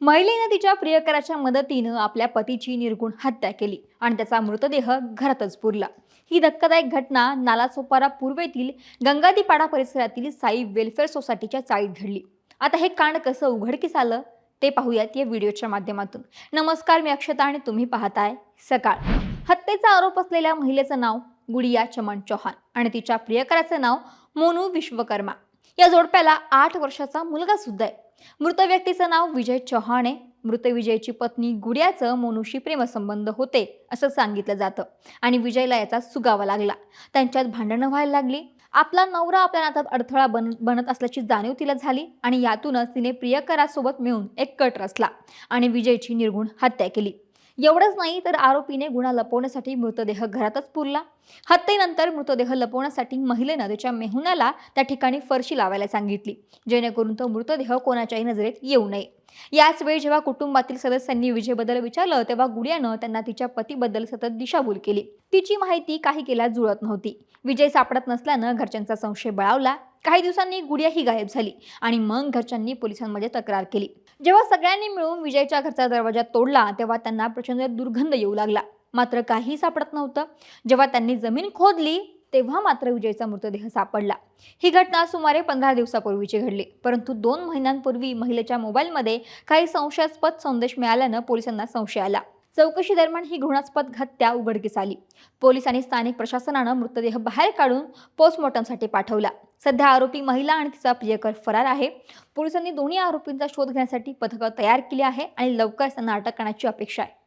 महिलेनं तिच्या प्रियकराच्या मदतीनं आपल्या पतीची निर्गुण हत्या केली आणि त्याचा मृतदेह घरातच पुरला. ही धक्कादायक घटना नालासोपारा पूर्वेतील गंगादीपाडा परिसरातील साई वेलफेअर सोसायटीच्या चाळीत घडली. आता हे कांड कसं उघडकीस आलं ते पाहूयात या व्हिडिओच्या माध्यमातून. नमस्कार मी अक्षता आणि तुम्ही पाहताय सकाळ. हत्येचा आरोप असलेल्या महिलेचं नाव गुडिया चमन चौहान आणि तिच्या प्रियकराचं नाव मोनू विश्वकर्मा. या जोडप्याला आठ वर्षाचा मुलगा सुद्धा आहे. मृत व्यक्तीचं नाव विजय चव्हाण आहे. मृत विजयची पत्नी गुड्याचं मोनुशी प्रेमसंबंध होते असं सांगितलं जातं. आणि विजयला याचा सुगावा लागला. त्यांच्यात भांडणं व्हायला लागली. आपला नवरा आपल्या नात्यात अडथळा बन बनत असल्याची जाणीव तिला झाली आणि यातूनच तिने प्रियकरासोबत मिळून एक कट रचला आणि विजयची निर्गुण हत्या केली. एवढंच नाही तर आरोपीने गुन्हा लपवण्यासाठी मृतदेह घरातच पुरला. हत्येनंतर मृतदेह लपवण्यासाठी महिलेनं तिच्या मेहुण्याला त्या ठिकाणी फरशी लावायला सांगितली. जेणेकरून तो मृतदेह कोणाच्याही नजरेत येऊ नये. याच वेळी जेव्हा कुटुंबातील सदस्यांनी विजयबद्दल विचारलं तेव्हा गुडियानं त्यांना तिच्या पतीबद्दल सतत दिशाभूल केली. तिची माहिती काही केल्या जुळत नव्हती. विजय सापडत नसल्यानं घरच्यांचा संशय बळावला. काही दिवसांनी गुडिया ही गायब झाली आणि मग घरच्यांनी पोलिसांमध्ये तक्रार केली. जेव्हा सगळ्यांनी मिळून विजयच्या घरचा दरवाजा तोडला तेव्हा त्यांना प्रचंड दुर्गंध येऊ लागला. मात्र काही सापडत नव्हतं. जेव्हा त्यांनी जमीन खोदली तेव्हा मात्र विजयचा मृतदेह सापडला. ही घटना सुमारे पंधरा दिवसापूर्वीची घडली. परंतु दोन महिन्यांपूर्वी महिलेच्या मोबाईलमध्ये काही संशयास्पद संदेश मिळाल्यानं पोलिसांना संशय आला. चौकशी दरम्यान ही घृणास्पद हत्या उघडकीस आली. पोलीस आणि स्थानिक प्रशासनानं मृतदेह बाहेर काढून पोस्टमॉर्टमसाठी पाठवला. सध्या आरोपी महिला आणि तिचा प्रियकर फरार आहे. पोलिसांनी दोन्ही आरोपींचा शोध घेण्यासाठी पथकं तयार केली आहे आणि लवकरच त्यांना अटक करण्याची अपेक्षा आहे.